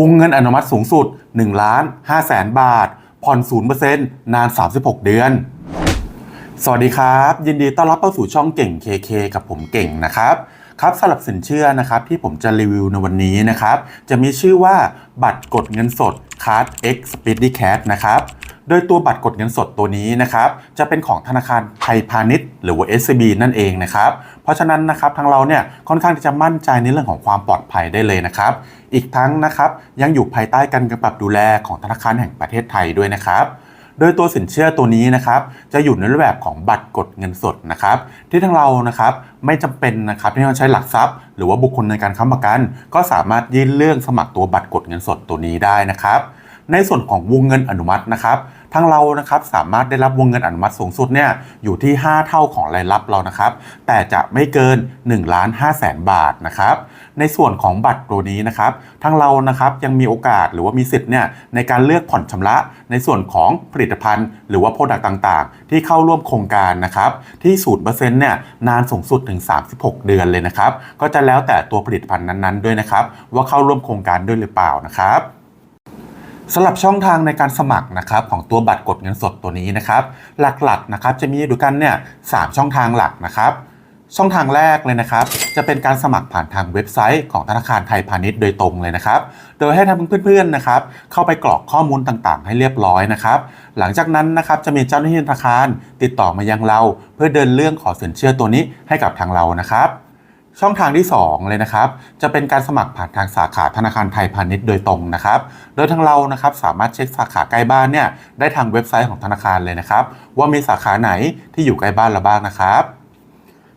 วงเงินอนุมัติสูงสุด1ล้าน5แสนบาท ผ่อน 0%นาน 36 เดือน สวัสดีครับ ยินดีต้อนรับเข้าสู่ช่องเก่ง KK กับผมเก่งนะครับครับสำหรับสินเชื่อนะครับที่ผมจะรีวิวในวันนี้นะครับ จะมีชื่อว่าบัตรกดเงินสด Card X Speedy Cash นะครับ โดยตัวบัตรกดเงินสดตัวนี้นะครับจะเป็นของธนาคารไทยพาณิชย์หรือว่า SCB นั่นเองนะครับเพราะฉะนั้นนะครับทางเราเนี่ยค่อนข้างที่จะมั่นใจในเรื่องของความปลอดภัยได้เลยนะครับ อีกทั้งนะครับยังอยู่ภายใต้การกำกับดูแลของธนาคารแห่งประเทศไทยด้วยนะครับโดยตัวสินเชื่อตัวนี้นะครับจะอยู่ในรูปแบบของบัตรกดเงินสดนะครับที่ทางเรานะครับไม่จำเป็นนะครับที่ต้องใช้หลักทรัพย์ หรือว่าบุคคลในการค้ำประกัน ก็สามารถยื่นเรื่องสมัครตัวบัตรกดเงินสดตัวนี้ได้นะครับ ในส่วนของวงเงินอนุมัตินะครับทางเรานะครับสามารถได้รับวงเงินอนุมัติสูงสุดเนี่ยอยู่ที่ 5 เท่าของรายรับเรานะครับ แต่จะไม่เกิน1ล้าน5แสนบาทนะครับในส่วนของบัตรตัวนี้นะครับทางเรานะครับยังมีโอกาสหรือว่ามีสิทธิ์เนี่ยในการเลือกผ่อนชำระ ในส่วนของผลิตภัณฑ์ หรือว่าโปรดักต์ต่างๆ ที่เข้าร่วมโครงการนะครับที่0%เนี่ยนานสูงสุดถึง 36 เดือนเลยนะครับ ก็จะแล้วแต่ตัวผลิตภัณฑ์นั้นๆด้วยนะครับ ว่าเข้าร่วมโครงการด้วยหรือเปล่านะครับ สำหรับช่องทางในการสมัครนะครับของตัวบัตรกดเงินสดตัวนี้นะครับ หลักๆนะครับจะมีดูกันเนี่ยสช่องทางหลักนะครับ ช่องทางแรกเลยนะครับ จะเป็นการสมัครผ่านทางเว็บไซต์ของธนาคารไทยพาณิชย์โดยตรงเลยนะครับ โดยให้ทางเพื่อนๆนะครับ เข้าไปกรอกข้อมูลต่างๆ ให้เรียบร้อยนะครับ หลังจากนั้นนะครับจะมีเจ้าหน้าที่ธนาคารติดต่อมายังเรา เพื่อเดินเรื่องขอสินเชื่อตัวนี้ให้กับทางเรานะครับ ช่องทางที่ 2 เลยนะครับ จะเป็นการสมัครผ่านทางสาขาธนาคารไทยพาณิชย์โดยตรงนะครับ โดยทางเรานะครับสามารถเช็คสาขาใกล้บ้านเนี่ยได้ทางเว็บไซต์ของธนาคารเลยนะครับ ว่ามีสาขาไหนที่อยู่ใกล้บ้านเราบ้างนะครับ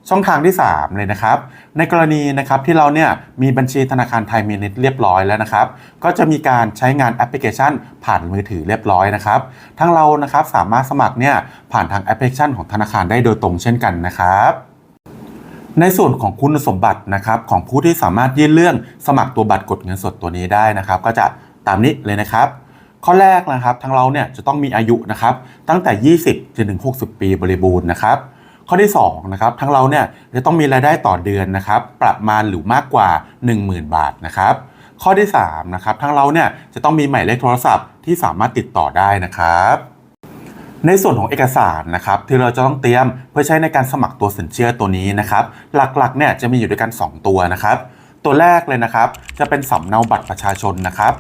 ช่องทางที่ 3 เลยนะครับ ในกรณีนะครับที่เราเนี่ยมีบัญชีธนาคารไทยมีนิดเรียบร้อยแล้วนะครับ ก็จะมีการใช้งานแอปพลิเคชัน ผ่านมือถือเรียบร้อยนะครับทั้งเรานะครับสามารถสมัครเนี่ยผ่านทางแอปพลิเคชันของธนาคารได้โดยตรงเช่นกันนะครับ ในส่วนของคุณสมบัตินะครับของผู้ที่สามารถยื่นเรื่องสมัครตัวบัตรกดเงินสดตัวนี้ได้นะครับ ก็จะตามนี้เลยนะครับ ข้อแรกนะครับทางเราเนี่ยจะต้องมีอายุนะครับตั้งแต่ 20จนถึง 60 ปีบริบูรณ์นะครับข้อที่2นะครับทางเราเนี่ยจะต้องมีรายได้ต่อเดือนนะครับประมาณหรือมากกว่า 10,000 บาทนะครับข้อที่3นะครับทางเราเนี่ยจะต้องมีหมายเลขโทรศัพท์ที่สามารถติดต่อได้นะครับ ในส่วนของเอกสารนะครับที่เราจะต้องเตรียมเพื่อใช้ในการสมัครตัวสินเชื่อตัวนี้นะครับ หลักๆเนี่ยจะมีอยู่ด้วยกัน 2 ตัวนะครับ ตัวแรกเลยนะครับ จะเป็นสำเนาบัตรประชาชนนะครับ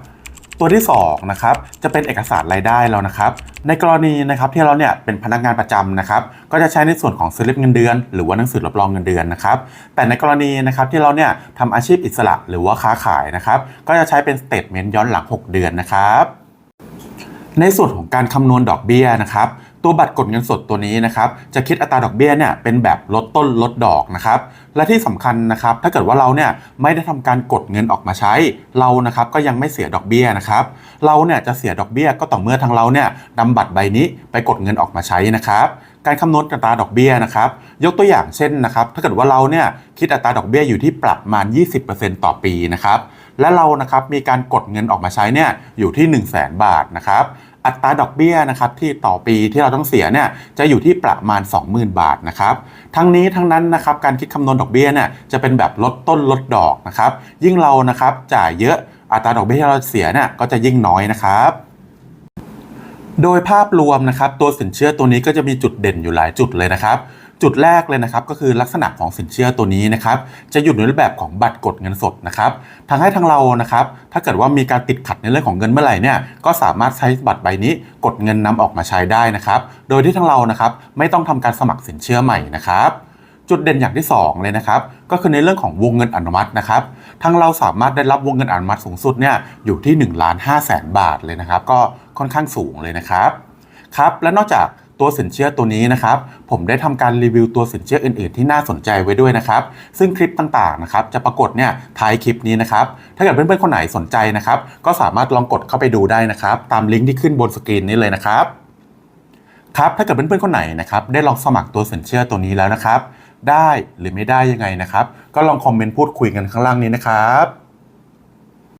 ตัวที่2นะครับจะเป็นเอกสารรายได้เรานะครับ ในกรณีนะครับที่เราเนี่ยเป็นพนักงานประจำนะครับ ก็จะใช้ในส่วนของสลิปเงินเดือน หรือว่าหนังสือรับรองเงินเดือนนะครับ แต่ในกรณีนะครับที่เราเนี่ยทำอาชีพอิสระหรือว่าค้าขายนะครับ ก็จะใช้เป็นสเตทเมนต์ย้อนหลัง 6 เดือนนะครับ ในส่วนของการคำนวณดอกเบี้ยนะครับตัวบัตรกดเงินสดตัวนี้นะครับจะคิดอัตราดอกเบี้ยเนี่ยเป็นแบบลดต้นลดดอกนะครับและที่สำคัญนะครับถ้าเกิดว่าเราเนี่ยไม่ได้ทำการกดเงินออกมาใช้ เรานะครับก็ยังไม่เสียดอกเบี้ยนะครับเราเนี่ยจะเสียดอกเบี้ยก็ต่อเมื่อทางเราเนี่ยนำบัตรใบนี้ไปกดเงินออกมาใช้นะครับการคำนวณอัตราดอกเบี้ยนะครับยกตัวอย่างเช่นนะครับถ้าเกิดว่าเราเนี่ยคิดอัตราดอกเบี้ยอยู่ที่ประมาณ 20%ต่อปีนะครับและเรานะครับมีการกดเงินออกมาใช้เนี่ยอยู่ที่ 1 0 0 0 0แบาทนะครับ อัตราดอกเบี้ยนะครับที่ต่อปีที่เราต้องเสียเนี่ยจะอยู่ที่ประมาณ 20,000 บาทนะครับทั้งนี้ทั้งนั้นนะครับการคิดคำนวณดอกเบี้ยเนี่ยจะเป็นแบบลดต้นลดดอกนะครับยิ่งเรานะครับจ่ายเยอะอัตราดอกเบี้ยที่เราเสียเนี่ยก็จะยิ่งน้อยนะครับโดยภาพรวมนะครับตัวสินเชื่อตัวนี้ก็จะมีจุดเด่นอยู่หลายจุดเลยนะครับ จุดแรกเลยนะครับก็คือลักษณะของสินเชื่อตัวนี้นะครับจะอยู่ในรูปแบบของบัตรกดเงินสดนะครับทางให้ทางเรานะครับถ้าเกิดว่ามีการติดขัดในเรื่องของเงินเมื่อไหร่เนี่ยก็สามารถใช้บัตรใบนี้กดเงินนำออกมาใช้ได้นะครับโดยที่ทางเรานะครับไม่ต้องทำการสมัครสินเชื่อใหม่นะครับจุดเด่นอย่างที่ 2 เลยนะครับ ก็คือในเรื่องของวงเงินอนุมัตินะครับทางเราสามารถได้รับวงเงินอนุมัติสูงสุดเนี่ยอยู่ที่1ล้าน5แสนบาทเลยนะครับ ก็ค่อนข้างสูงเลยนะครับครับและนอกจาก ตัวสินเชื่อตัวนี้นะครับผมได้ทำการรีวิวตัวสินเชื่ออื่น ๆ ที่น่าสนใจไว้ด้วยนะครับ ซึ่งคลิปต่างๆนะครับจะปรากฏเนี่ยท้ายคลิปนี้นะครับถ้าเกิดเพื่อนๆคนไหนสนใจนะครับก็สามารถลองกดเข้าไปดูได้นะครับ ตามลิงก์ที่ขึ้นบนสกรีนนี้เลยนะครับครับถ้าเกิดเพื่อนๆคนไหนนะครับได้ลองสมัครตัวสินเชื่อตัวนี้แล้วนะครับ ได้หรือไม่ได้ยังไงนะครับ ก็ลองคอมเมนต์พูดคุยกันข้างล่างนี้นะครับ